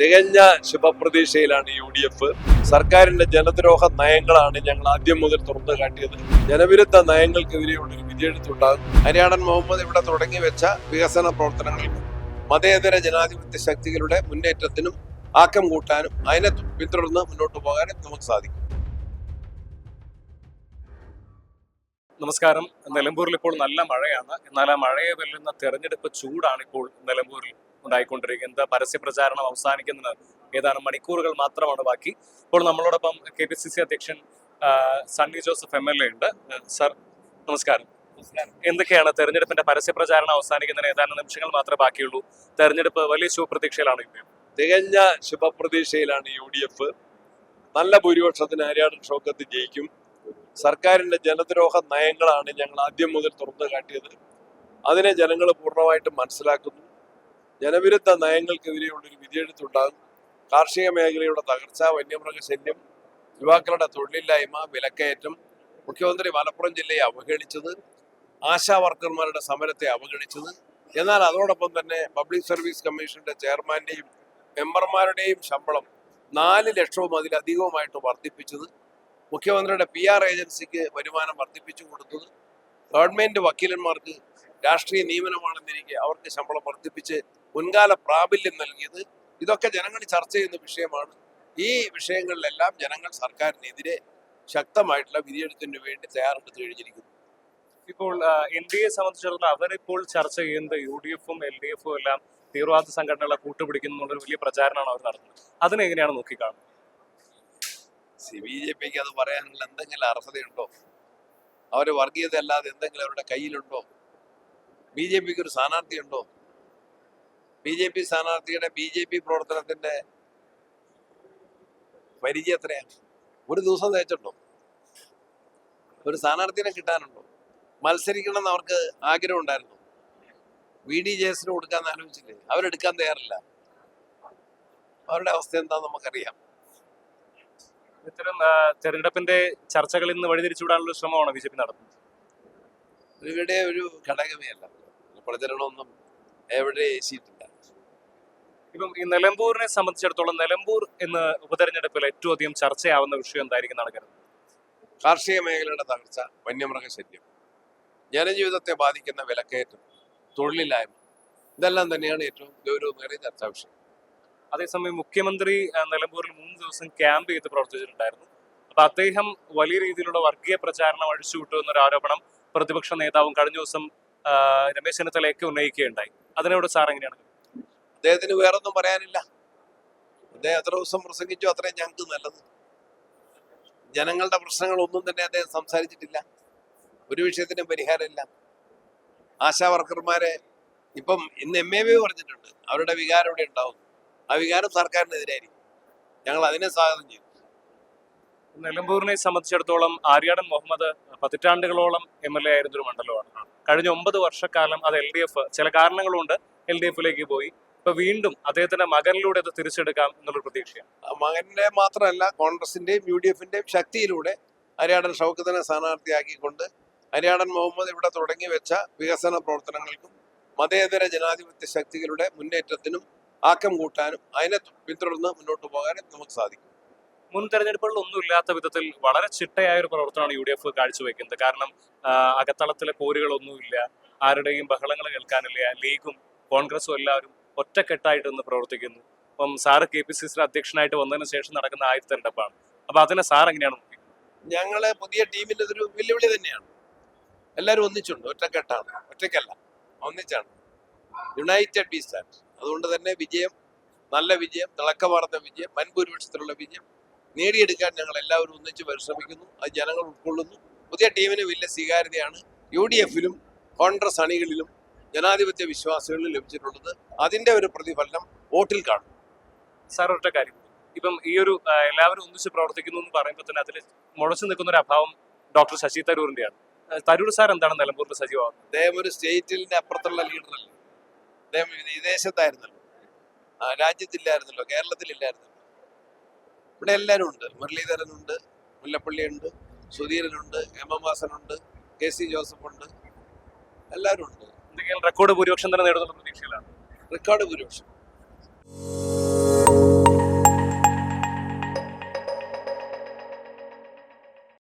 തികഞ്ഞ ശുഭപ്രതീക്ഷയിലാണ് U D F. സർക്കാരിന്റെ ജനദ്രോഹ നയങ്ങളാണ് ഞങ്ങൾ ആദ്യം മുതൽ തുറന്നു കാട്ടിയത്. ജനവിരുദ്ധ നയങ്ങൾക്കെതിരെയുള്ള ഒരു വിധിയെടുത്തുണ്ടാകും ഹരിയാണൻ മുഹമ്മദ് ഇവിടെ തുടങ്ങി വെച്ച വികസന പ്രവർത്തനങ്ങൾക്കും മതേതര ജനാധിപത്യ ശക്തികളുടെ മുന്നേറ്റത്തിനും ആക്കം കൂട്ടാനും അതിനെ പിന്തുടർന്ന് മുന്നോട്ട് പോകാനും നമുക്ക് സാധിക്കും. നമസ്കാരം. നിലമ്പൂരിൽ ഇപ്പോൾ നല്ല മഴയാണ്. എന്നാൽ ആ മഴയെ വെല്ലുന്ന തെരഞ്ഞെടുപ്പ് ചൂടാണ് ഇപ്പോൾ നിലമ്പൂരിൽ. ഉണ്ടായിക്കൊണ്ടിരിക്കുന്നത് പരസ്യ പ്രചാരണം അവസാനിക്കുന്നത് ഏതാനും മണിക്കൂറുകൾ മാത്രമാണ് ബാക്കി. ഇപ്പോൾ നമ്മളോടൊപ്പം കെ പി സി സി അധ്യക്ഷൻ Sunny Joseph M L A ഉണ്ട്. സർ നമസ്കാരം. എന്തൊക്കെയാണ് തെരഞ്ഞെടുപ്പിന്റെ പരസ്യ പ്രചാരണം അവസാനിക്കുന്നതിന് ഏതാനും നിമിഷങ്ങൾ മാത്രമേ ബാക്കിയുള്ളൂ. തെരഞ്ഞെടുപ്പ് വലിയ ശുഭപ്രതീക്ഷയിലാണ് ഇപ്പോൾ തികഞ്ഞ ശുഭപ്രതീക്ഷയിലാണ് യു ഡി എഫ്. നല്ല ഭൂരിപക്ഷത്തിന് ഹരിയാണൻ ഷോക്കത്ത് ജയിക്കും. സർക്കാരിന്റെ ജനദ്രോഹ നയങ്ങളാണ് ഞങ്ങൾ ആദ്യം മുതൽ തുറന്നു കാട്ടിയത്. അതിനെ ജനങ്ങൾ പൂർണമായിട്ടും മനസ്സിലാക്കുന്നു. ജനവിരുദ്ധ നയങ്ങൾക്കെതിരെയുള്ള ഒരു വിധിയെഴുത്തുണ്ടാകും. കാർഷിക മേഖലയുടെ തകർച്ച വന്യമൃഗശല്യം യുവാക്കളുടെ തൊഴിലില്ലായ്മ വിലക്കയറ്റം മുഖ്യമന്ത്രി മലപ്പുറം ജില്ലയെ അവഗണിച്ചത് ആശാ വർക്കർമാരുടെ സമരത്തെ അവഗണിച്ചത്. എന്നാൽ അതോടൊപ്പം തന്നെ പബ്ലിക് സർവീസ് കമ്മീഷന്റെ ചെയർമാന്റെയും മെമ്പർമാരുടെയും ശമ്പളം നാല് ലക്ഷവും അതിലധികവുമായിട്ട് വർദ്ധിപ്പിച്ചത്. മുഖ്യമന്ത്രിയുടെ പി ആർ ഏജൻസിക്ക് വരുമാനം വർദ്ധിപ്പിച്ചു കൊടുത്തത്. ഗവൺമെന്റ് വക്കീലന്മാർക്ക് രാഷ്ട്രീയ നിയമനമാണെന്നിരിക്കെ അവർക്ക് ശമ്പളം വർദ്ധിപ്പിച്ച് മുൻകാല പ്രാബല്യം നൽകിയത്. ഇതൊക്കെ ജനങ്ങൾ ചർച്ച ചെയ്യുന്ന വിഷയമാണ്. ഈ വിഷയങ്ങളിലെല്ലാം ജനങ്ങൾ സർക്കാരിനെതിരെ ശക്തമായിട്ടുള്ള വിധിയെഴുത്തിന് വേണ്ടി തയ്യാറെടുത്ത് കഴിഞ്ഞിരിക്കുന്നു. ഇപ്പോൾ എൻ ഡി എ സംബന്ധിച്ചിടത്തോളം അവരിപ്പോൾ ചർച്ച ചെയ്യുന്നത് യു ഡി എഫും എൽ ഡി എഫും എല്ലാം തീവ്രവാദ സംഘടനകളെ കൂട്ടുപിടിക്കുന്നുള്ള വലിയ പ്രചാരണമാണ് അവർ നടത്തുന്നത്. അതിനെങ്ങനെയാണ് നോക്കിക്കാണുന്നത്? സി ബി ജെ പിക്ക് അത് പറയാനുള്ള എന്തെങ്കിലും അർഹതയുണ്ടോ? അവർ വർഗീയത അല്ലാതെ എന്തെങ്കിലും അവരുടെ കയ്യിലുണ്ടോ? ബി ജെ പിക്ക് ഒരു സ്ഥാനാർത്ഥിയുണ്ടോ? ബി ജെ പി സ്ഥാനാർത്ഥിയുടെ ബി ജെ പി പ്രവർത്തനത്തിന്റെ പരിചയം എത്രയാണ്? ഒരു ദിവസം തേച്ചിട്ടുണ്ടോ? ഒരു സ്ഥാനാർത്ഥിനെ കിട്ടാനുണ്ടോ? മത്സരിക്കണം എന്ന് അവർക്ക് ആഗ്രഹം ഉണ്ടായിരുന്നു? വി ഡി ജെ എസിന് കൊടുക്കാന്ന് ആലോചിച്ചില്ലേ? അവരെടുക്കാൻ തയ്യാറില്ല. അവരുടെ അവസ്ഥ എന്താന്ന് നമുക്കറിയാം. ഇത്തരം തെരഞ്ഞെടുപ്പിന്റെ ചർച്ചകളിൽ നിന്ന് വഴിതിരിച്ചുവിടാനുള്ള ശ്രമമാണ് ബി ജെ പി നടത്തുന്നത്? ഇവിടെ ഒരു ഘടകമേ അല്ല. പ്രചരണമൊന്നും എവിടെ എസിയിട്ടില്ല ഇപ്പം ഈ നിലമ്പൂരിനെ സംബന്ധിച്ചിടത്തോളം നിലമ്പൂർ എന്ന ഉപതെരഞ്ഞെടുപ്പിൽ ഏറ്റവും അധികം ചർച്ചയാവുന്ന വിഷയം എന്തായിരിക്കും നടക്കുന്നത് കാർഷിക മേഖലയുടെ തകർച്ച വന്യമൃഗശല്യം ജനജീവിതത്തെ ബാധിക്കുന്ന വിലക്കയറ്റം തൊഴിലില്ലായ്മ ഇതെല്ലാം തന്നെയാണ് ഏറ്റവും ഗൗരവമേറിയ ചർച്ചാ വിഷയം. അതേസമയം മുഖ്യമന്ത്രി നിലമ്പൂരിൽ മൂന്ന് ദിവസം ക്യാമ്പ് ചെയ്ത് പ്രവർത്തിച്ചിട്ടുണ്ടായിരുന്നു. അപ്പൊ അദ്ദേഹം വലിയ രീതിയിലുള്ള വർഗീയ പ്രചാരണം അഴിച്ചുവിട്ടു എന്നൊരു ആരോപണം പ്രതിപക്ഷ നേതാവും കഴിഞ്ഞ ദിവസം രമേശ് ചെന്നിത്തലയൊക്കെ ഉന്നയിക്കുകയുണ്ടായി. അതിനോട് സാർ എങ്ങനെയാണ് അദ്ദേഹത്തിന് വേറൊന്നും പറയാനില്ല. അദ്ദേഹം എത്ര ദിവസം പ്രസംഗിച്ചു അത്രയും ഞങ്ങൾക്ക് നല്ലത്. ജനങ്ങളുടെ പ്രശ്നങ്ങളൊന്നും തന്നെ അദ്ദേഹം സംസാരിച്ചിട്ടില്ല. ഒരു വിഷയത്തിനും പരിഹാരമില്ല. ആശാ വർക്കർമാരെ ഇപ്പം ഇന്ന് എം എ ബി പറഞ്ഞിട്ടുണ്ട്. അവരുടെ വികാരം ഇവിടെ ഉണ്ടാവും. ആ വികാരം സർക്കാരിനെതിരായിരിക്കും. ഞങ്ങൾ അതിനെ സ്വാഗതം ചെയ്യും. നിലമ്പൂരിനെ സംബന്ധിച്ചിടത്തോളം ആര്യാടൻ മുഹമ്മദ് പതിറ്റാണ്ടുകളോളം എം എൽ എ ആയിരുന്ന ഒരു മണ്ഡലമാണ്. കഴിഞ്ഞ ഒമ്പത് വർഷക്കാലം അത് എൽ ഡി എഫ് ചില കാരണങ്ങളുണ്ട്. എൽ ഡി എഫിലേക്ക് പോയി. ഇപ്പൊ വീണ്ടും അദ്ദേഹത്തിന്റെ മകനിലൂടെ അത് തിരിച്ചെടുക്കാം എന്നുള്ള പ്രതീക്ഷയാണ്. മകന്റെ മാത്രമല്ല കോൺഗ്രസിന്റെയും യു ഡി എഫിന്റെയും ശക്തിയിലൂടെ ഹരിയാടൻ ഷൗക്കത്തിനെ സ്ഥാനാർത്ഥിയാക്കിക്കൊണ്ട് ഹരിയാടൻ മുഹമ്മദ് ഇവിടെ തുടങ്ങി വെച്ച വികസന പ്രവർത്തനങ്ങൾക്കും മതേതര ജനാധിപത്യ ശക്തികളുടെ മുന്നേറ്റത്തിനും ആക്കം കൂട്ടാനും അതിനെ പിന്തുടർന്ന് മുന്നോട്ട് പോകാനും നമുക്ക് സാധിക്കും. മുൻ തെരഞ്ഞെടുപ്പുകളിൽ ഒന്നും ഇല്ലാത്ത വിധത്തിൽ വളരെ ചിട്ടയായ ഒരു പ്രവർത്തനമാണ് യു ഡി എഫ് കാഴ്ചവെക്കുന്നത്. കാരണം അകത്തളത്തിലെ പോരുകളൊന്നുമില്ല. ആരുടെയും ബഹളങ്ങൾ കേൾക്കാനില്ല. ലീഗും കോൺഗ്രസും എല്ലാവരും ഒറ്റക്കെട്ടായിട്ട് ഇന്ന് പ്രവർത്തിക്കുന്നു. അപ്പം sir K P C C അധ്യക്ഷനായിട്ട് വന്നതിന് ശേഷം നടക്കുന്ന ആദ്യത്തെ തെരഞ്ഞെടുപ്പാണ് അപ്പൊ അതിനെ സാർ എങ്ങനെയാണ് ഞങ്ങളെ പുതിയ ടീമിന്റെ ഒരു വെല്ലുവിളി തന്നെയാണ്. എല്ലാവരും ഒന്നിച്ചുണ്ട്. ഒറ്റക്കെട്ടാണ്. ഒറ്റക്കല്ല ഒന്നിച്ചാണ്. യുണൈറ്റഡ് ബി സ്റ്റാൻഡ് അതുകൊണ്ട് തന്നെ വിജയം നല്ല വിജയം തിളക്കമാർന്ന വിജയം വൻഭൂരിപക്ഷത്തിലുള്ള വിജയം നേടിയെടുക്കാൻ ഞങ്ങൾ എല്ലാവരും ഒന്നിച്ച് പരിശ്രമിക്കുന്നു. അത് ജനങ്ങൾ ഉൾക്കൊള്ളുന്നു. പുതിയ ടീമിന് വലിയ സ്വീകാര്യതയാണ്. യു ഡി എഫിലും കോൺഗ്രസ് അണികളിലും ജനാധിപത്യ വിശ്വാസികളിൽ ലഭിച്ചിട്ടുള്ളത് അതിന്റെ ഒരു പ്രതിഫലനം വോട്ടിൽ കാണും. സാർ ഒറ്റ കാര്യം. ഇപ്പം ഈ ഒരു എല്ലാവരും ഒന്നിച്ച് പ്രവർത്തിക്കുന്നു എന്ന് പറയുമ്പോൾ തന്നെ അതിൽ മുളച്ചു നിൽക്കുന്ന ഒരു അഭാവം ഡോക്ടർ ശശി തരൂരിന്റെയാണ്. തരൂർ സാർ എന്താണ് നിലമ്പൂരിൽ സജീവമാകുന്നത് അദ്ദേഹം ഒരു സ്റ്റേറ്റിന്റെ അപ്പുറത്തുള്ള ലീഡറല്ല? അദ്ദേഹം വിദേശത്തായിരുന്നല്ലോ. രാജ്യത്തില്ലായിരുന്നല്ലോ കേരളത്തിലില്ലായിരുന്നല്ലോ. ഇവിടെ എല്ലാവരും ഉണ്ട്. മുരളീധരനുണ്ട് മുല്ലപ്പള്ളിയുണ്ട് സുധീരനുണ്ട് എം എം വാസനുണ്ട് കെ സി ജോസഫ് ഉണ്ട് എല്ലാവരും ഉണ്ട്. റെക്കോർഡ് ഭൂരിപക്ഷം തന്നെ നേടുന്നുള്ള പ്രതീക്ഷയിലാണ്. റെക്കോർഡ് ഭൂരിപക്ഷം.